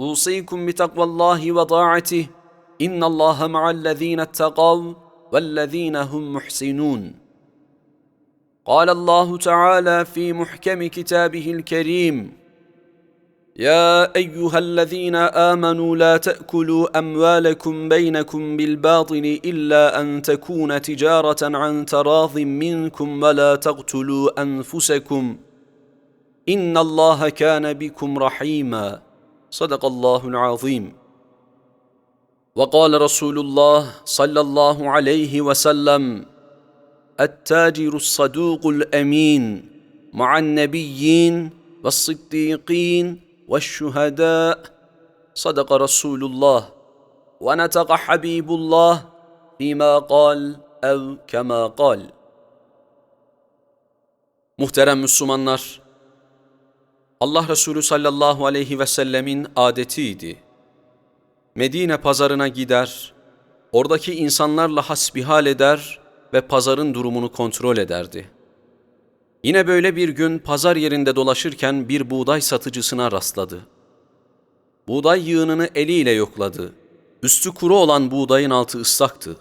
أوصيكم بتقوى الله وطاعته. إن الله مع الذين اتقوا والذين هم محسنون. قال الله تعالى في محكم كتابه الكريم يا أيها الذين آمنوا لا تأكلوا أموالكم بينكم بالباطل إلا أن تكون تجارة عن تراض منكم ولا تقتلوا أنفسكم. إن الله كان بكم رحيما. صدق الله العظيم. وقال رسول الله صلى الله عليه وسلم التاجر الصدوق الأمين مع النبيين والصديقين والشهداء. صدق رسول الله. ونطق حبيب الله فيما قال ev kema kal. Muhterem Müslümanlar, Allah Resulü sallallahu aleyhi ve sellemin adetiydi. Medine pazarına gider, oradaki insanlarla hasbihal eder ve pazarın durumunu kontrol ederdi.'' Yine böyle bir gün pazar yerinde dolaşırken bir buğday satıcısına rastladı. Buğday yığınını eliyle yokladı. Üstü kuru olan buğdayın altı ıslaktı.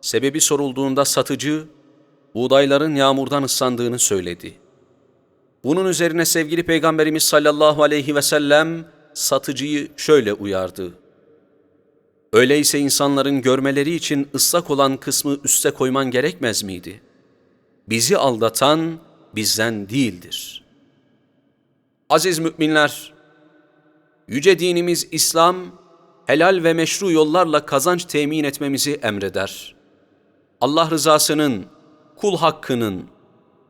Sebebi sorulduğunda satıcı, buğdayların yağmurdan ıslandığını söyledi. Bunun üzerine sevgili Peygamberimiz sallallahu aleyhi ve sellem satıcıyı şöyle uyardı. Öyleyse insanların görmeleri için ıslak olan kısmı üste koyman gerekmez miydi? Bizi aldatan bizden değildir. Aziz müminler, yüce dinimiz İslam, helal ve meşru yollarla kazanç temin etmemizi emreder. Allah rızasının, kul hakkının,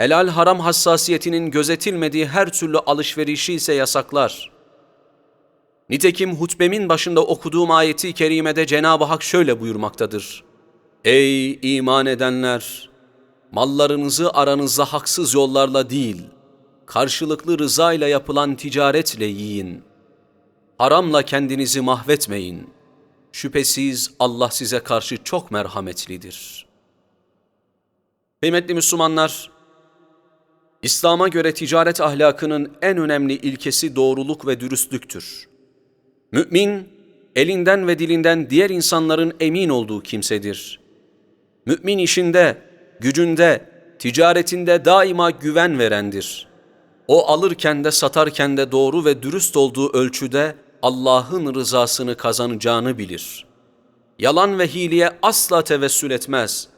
helal haram hassasiyetinin gözetilmediği her türlü alışverişi ise yasaklar. Nitekim hutbemin başında okuduğum ayeti kerimede Cenab-ı Hak şöyle buyurmaktadır. Ey iman edenler! mallarınızı aranızda haksız yollarla değil, karşılıklı rıza ile yapılan ticaretle yiyin. Haramla kendinizi mahvetmeyin. Şüphesiz Allah size karşı çok merhametlidir. Kıymetli Müslümanlar, İslam'a göre ticaret ahlakının en önemli ilkesi doğruluk ve dürüstlüktür. Mümin, elinden ve dilinden diğer insanların emin olduğu kimsedir. Mümin işinde, gücünde, ticaretinde daima güven verendir. O alırken de satarken de doğru ve dürüst olduğu ölçüde Allah'ın rızasını kazanacağını bilir. Yalan ve hileye asla tevessül etmez.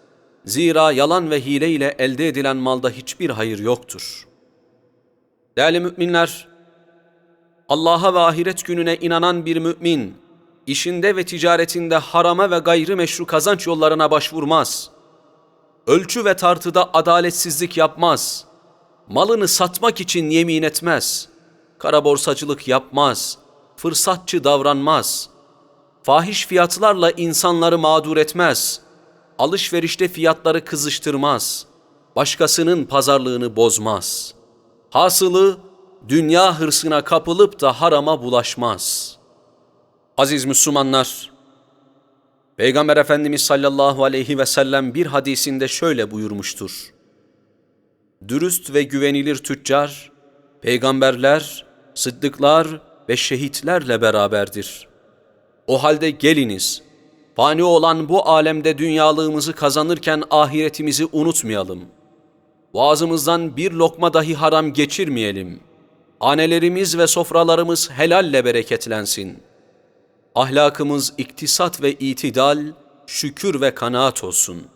Zira yalan ve hile ile elde edilen malda hiçbir hayır yoktur. Değerli müminler, Allah'a ve ahiret gününe inanan bir mümin, işinde ve ticaretinde harama ve gayrimeşru kazanç yollarına başvurmaz.'' ölçü ve tartıda adaletsizlik yapmaz, malını satmak için yemin etmez, kara borsacılık yapmaz, fırsatçı davranmaz, fahiş fiyatlarla insanları mağdur etmez, alışverişte fiyatları kızıştırmaz, başkasının pazarlığını bozmaz. Hasılı dünya hırsına kapılıp da harama bulaşmaz. Aziz Müslümanlar, Peygamber Efendimiz sallallahu aleyhi ve sellem bir hadisinde şöyle buyurmuştur. Dürüst ve güvenilir tüccar, peygamberler, sıddıklar ve şehitlerle beraberdir. O halde geliniz, fani olan bu alemde dünyalığımızı kazanırken ahiretimizi unutmayalım. Boğazımızdan bir lokma dahi haram geçirmeyelim. Anelerimiz ve sofralarımız helalle bereketlensin.'' ahlakımız iktisat ve itidal, şükür ve kanaat olsun.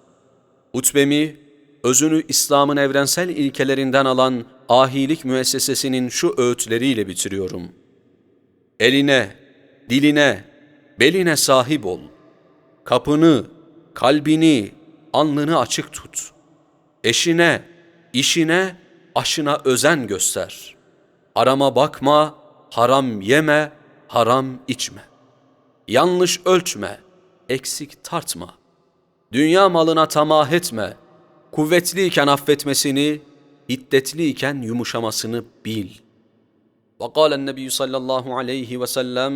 Hutbemi, özünü İslam'ın evrensel ilkelerinden alan ahilik müessesesinin şu öğütleriyle bitiriyorum. Eline, diline, beline sahip ol Kapını, kalbini, alnını açık tut. Eşine, işine, aşına özen göster. Arama bakma, haram yeme, haram içme. Yanlış ölçme, eksik tartma. Dünya malına tamah etme. Kuvvetliyken affetmesini, hiddetliyken yumuşamasını bil. وقال النبي صلى الله عليه وسلم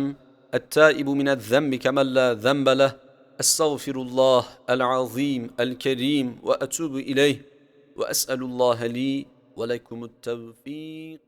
التائب من الذنب كمن لا ذنب له أستغفر الله العظيم الكريم وأتوب إليه وأسأل الله لي ولكم التوفيق.